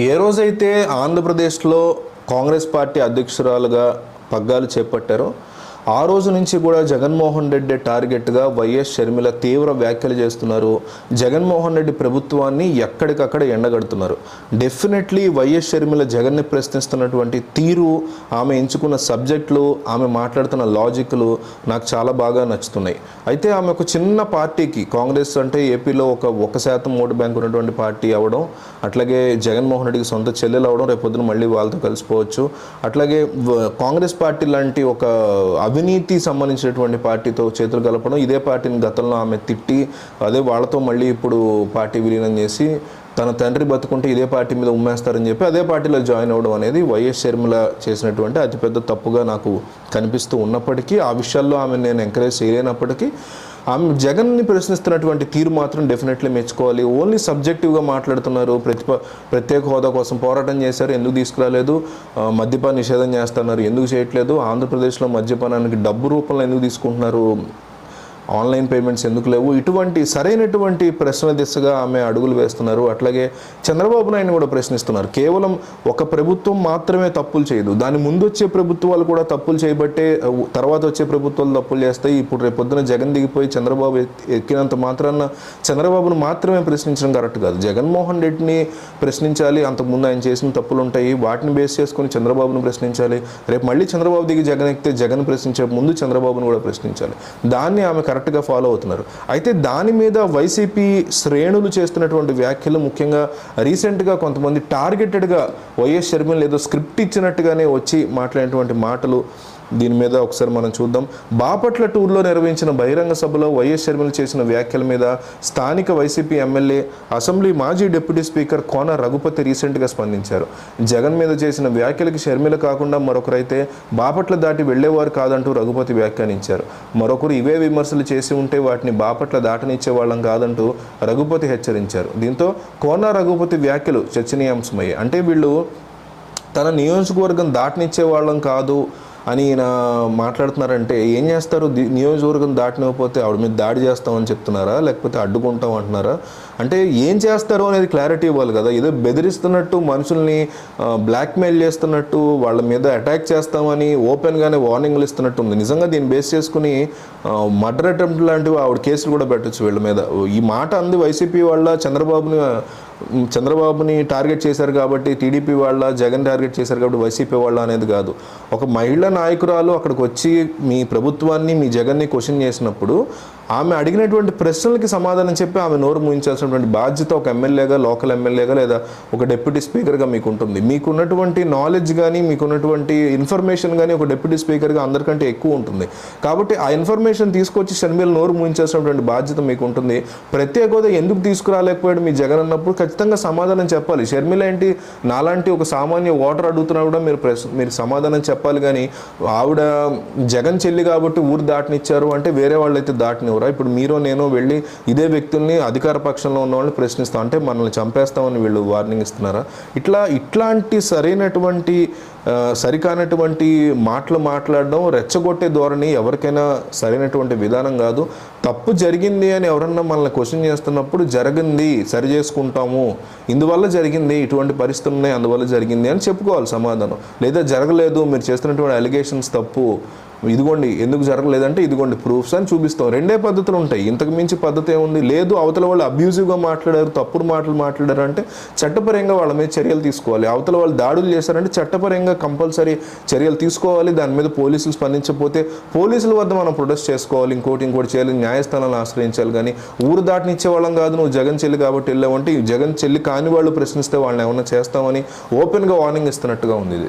ఏ రోజైతే ఆంధ్రప్రదేశ్లో కాంగ్రెస్ పార్టీ అధ్యక్షురాలుగా పగ్గాలు చేపట్టారో ఆ రోజు నుంచి కూడా జగన్మోహన్ రెడ్డి టార్గెట్గా వైఎస్ షర్మిల తీవ్ర వ్యాఖ్యలు చేస్తున్నారు. జగన్మోహన్ రెడ్డి ప్రభుత్వాన్ని ఎక్కడికక్కడ ఎండగడుతున్నారు. డెఫినెట్లీ వైఎస్ షర్మిల జగన్ని ప్రశ్నిస్తున్నటువంటి తీరు ఆమె ఎంచుకున్న సబ్జెక్టులు ఆమె మాట్లాడుతున్న లాజిక్లు నాకు చాలా బాగా నచ్చుతున్నాయి. అయితే ఆమె ఒక చిన్న పార్టీకి కాంగ్రెస్ అంటే ఏపీలో ఒక ఒక శాతం ఓటు బ్యాంక్ ఉన్నటువంటి పార్టీ అవ్వడం అట్లాగే జగన్మోహన్ రెడ్డికి సొంత చెల్లెలు అవడం రేపు మళ్ళీ వాళ్ళతో కలిసిపోవచ్చు. అట్లాగే కాంగ్రెస్ పార్టీ లాంటి ఒక అవినీతి సంబంధించినటువంటి పార్టీతో చేతులు కలపడం ఇదే పార్టీని గతంలో ఆమె తిట్టి అదే వాళ్ళతో మళ్ళీ ఇప్పుడు పార్టీ విలీనం చేసి తన తండ్రి బతుకుంటే ఇదే పార్టీ మీద ఉమ్మేస్తారని చెప్పి అదే పార్టీలో జాయిన్ అవ్వడం అనేది వైఎస్ షర్మిల చేసినటువంటి అతిపెద్ద తప్పుగా నాకు కనిపిస్తూ ఉన్నప్పటికీ ఆ విషయాల్లో ఆమె నేను ఎంకరేజ్ చేయలేనప్పటికీ ఆమె జగన్ని ప్రశ్నిస్తున్నటువంటి తీరు మాత్రం డెఫినెట్లీ మెచ్చుకోవాలి. ఓన్లీ సబ్జెక్టివ్గా మాట్లాడుతున్నారు. ప్రతిప ప్రత్యేక హోదా కోసం పోరాటం చేశారు. ఎందుకు తీసుకురాలేదు? మద్యపాన నిషేధం చేస్తున్నారు. ఎందుకు చేయట్లేదు? ఆంధ్రప్రదేశ్లో మద్యపానానికి డబ్బు రూపంలో ఎందుకు తీసుకుంటున్నారు? ఆన్లైన్ పేమెంట్స్ ఎందుకు లేవు? ఇటువంటి సరైనటువంటి ప్రశ్నల దిశగా ఆమె అడుగులు వేస్తున్నారు. అట్లాగే చంద్రబాబు నాయుడు కూడా ప్రశ్నిస్తున్నారు. కేవలం ఒక ప్రభుత్వం మాత్రమే తప్పులు చేయదు. దాని ముందు వచ్చే ప్రభుత్వాలు కూడా తప్పులు చేయబట్టే తర్వాత వచ్చే ప్రభుత్వాలు తప్పులు చేస్తాయి. ఇప్పుడు రేపు పొద్దున జగన్ దిగిపోయి చంద్రబాబు ఎక్కినంత మాత్రాన చంద్రబాబును మాత్రమే ప్రశ్నించడం కరెక్ట్ కాదు. జగన్మోహన్ రెడ్డిని ప్రశ్నించాలి. అంతకుముందు ఆయన చేసిన తప్పులు ఉంటాయి వాటిని బేస్ చేసుకొని చంద్రబాబును ప్రశ్నించాలి. రేపు మళ్ళీ చంద్రబాబు దిగి జగన్ ఎక్కితే జగన్ ప్రశ్నించే ముందు చంద్రబాబును కూడా ప్రశ్నించాలి. దాన్ని ఆమె కరెక్ట్గా ఫాలో అవుతున్నారు. అయితే దాని మీద వైసీపీ శ్రేణులు చేస్తున్నటువంటి వ్యాఖ్యలు ముఖ్యంగా రీసెంట్గా కొంతమంది టార్గెటెడ్గా వైఎస్ షర్మిల ఏదో స్క్రిప్ట్ ఇచ్చినట్టుగానే వచ్చి మాట్లాడినటువంటి మాటలు దీని మీద ఒకసారి మనం చూద్దాం. బాపట్ల టూర్లో నిర్వహించిన బహిరంగ సభలో వైఎస్ షర్మిల చేసిన వ్యాఖ్యల మీద స్థానిక వైసీపీ ఎమ్మెల్యే అసెంబ్లీ మాజీ డిప్యూటీ స్పీకర్ కోన రఘుపతి రీసెంట్గా స్పందించారు. జగన్ మీద చేసిన వ్యాఖ్యలకి షర్మిల కాకుండా మరొకరైతే బాపట్ల దాటి వెళ్ళేవారు కాదంటూ రఘుపతి వ్యాఖ్యానించారు. మరొకరు ఇవే విమర్శలు చేసి ఉంటే వాటిని బాపట్ల దాటనిచ్చే వాళ్ళం కాదంటూ రఘుపతి హెచ్చరించారు. దీంతో కోన రఘుపతి వ్యాఖ్యలు చర్చనీయాంశమయ్యాయి. అంటే వీళ్ళు తన నియోజకవర్గం దాటనిచ్చే వాళ్ళం కాదు అని ఈయన మాట్లాడుతున్నారంటే ఏం చేస్తారు? నియోజకవర్గం దాటినకపోతే ఆవిడ మీద దాడి చేస్తామని చెప్తున్నారా? లేకపోతే అడ్డుకుంటాం అంటున్నారా? అంటే ఏం చేస్తారు అనేది క్లారిటీ ఇవ్వాలి కదా. ఏదో బెదిరిస్తున్నట్టు మనుషుల్ని బ్లాక్మెయిల్ చేస్తున్నట్టు వాళ్ళ మీద అటాక్ చేస్తామని ఓపెన్గానే వార్నింగ్లు ఇస్తున్నట్టు ఉంది నిజంగా దీన్ని బేస్ చేసుకుని మర్డర్ అటెంప్ట్ లాంటివి ఆవిడ కేసులు కూడా పెట్టచ్చు వీళ్ళ మీద. ఈ మాట అంది వైసీపీ వాళ్ళ చంద్రబాబుని చంద్రబాబుని టార్గెట్ చేశారు కాబట్టి టీడీపీ వాళ్ళ జగన్ టార్గెట్ చేశారు కాబట్టి వైసీపీ వాళ్ళ అనేది కాదు. ఒక మహిళా నాయకురాలు అక్కడికి వచ్చి మీ ప్రభుత్వాన్ని మీ జగన్ని క్వశ్చన్ చేసినప్పుడు ఆమె అడిగినటువంటి ప్రశ్నలకి సమాధానం చెప్పి ఆమె నోరు ముయించాల్సినటువంటి బాధ్యత ఒక ఎమ్మెల్యేగా లోకల్ ఎమ్మెల్యేగా లేదా ఒక డిప్యూటీ స్పీకర్గా మీకు ఉంటుంది మీకున్నటువంటి నాలెడ్జ్ కానీ మీకున్నటువంటి ఇన్ఫర్మేషన్ కానీ ఒక డిప్యూటీ స్పీకర్గా అందరికంటే ఎక్కువ ఉంటుంది. కాబట్టి ఆ ఇన్ఫర్మేషన్ తీసుకొచ్చి షర్మిల నోరు ముయించాల్సినటువంటి బాధ్యత మీకు ఉంటుంది ప్రత్యేక హోదా ఎందుకు తీసుకురాలేకపోయాడు మీ జగన్ అన్నప్పుడు ఖచ్చితంగా సమాధానం చెప్పాలి. షర్మిల ఏంటి? నాలాంటి ఒక సామాన్య ఓటర్ అడుగుతున్నా కూడా మీరు ప్రెస్ మీరు సమాధానం చెప్పాలి కానీ ఆవిడ జగన్ చెల్లి కాబట్టి ఊరు దాటనిచ్చారు అంటే వేరే వాళ్ళు అయితే దాటనివ్వరా? ఇప్పుడు మీరు నేను వెళ్ళి ఇదే వ్యక్తుల్ని అధికార పక్షంలో ఉన్న వాళ్ళని ప్రశ్నిస్తాం అంటే మనల్ని చంపేస్తామని వీళ్ళు వార్నింగ్ ఇస్తున్నారా? ఇట్లా ఇట్లాంటి సరైనటువంటి సరికానటువంటి మాటలు మాట్లాడడం రెచ్చగొట్టే ధోరణి ఎవరికైనా సరైనటువంటి విధానం కాదు. తప్పు జరిగింది అని ఎవరన్నా మనల్ని క్వశ్చన్ చేస్తున్నప్పుడు జరిగింది సరి చేసుకుంటాము ఇందువల్ల జరిగింది ఇటువంటి పరిస్థితులు ఉన్నాయి అందువల్ల జరిగింది అని చెప్పుకోవాలి సమాధానం. లేదా జరగలేదు మీరు చేస్తున్నటువంటి అలిగేషన్స్ తప్పు. ఇదిగోండి ఎందుకు జరగలేదంటే ఇదిగోండి ప్రూఫ్స్ అని చూపిస్తాం రెండే పద్ధతులు ఉంటాయి. ఇంతకు మించి పద్ధతి ఏముంది? లేదు అవతల వాళ్ళు అబ్యూజివ్గా మాట్లాడారు తప్పుడు మాటలు మాట్లాడారు అంటే చట్టపరంగా వాళ్ళ మీద చర్యలు తీసుకోవాలి. అవతల వాళ్ళు దాడులు చేశారంటే చట్టపరంగా కంపల్సరీ చర్యలు తీసుకోవాలి. దాని మీద పోలీసులు స్పందించకపోతే పోలీసుల వద్ద మనం ప్రొటెస్ట్ చేసుకోవాలి. ఇంకోటి ఇంకోటి చేయాలి. న్యాయస్థానాలను ఆశ్రయించాలి కానీ ఊరు దాటినిచ్చే వాళ్ళం కాదు. నువ్వు జగన్ చెల్లి కాబట్టి వెళ్ళావంటే ఈ జగన్ చెల్లి కాని వాళ్ళు ప్రశ్నిస్తే వాళ్ళని ఏమన్నా చేస్తామని ఓపెన్గా వార్నింగ్ ఇస్తున్నట్టుగా ఉంది ఇది.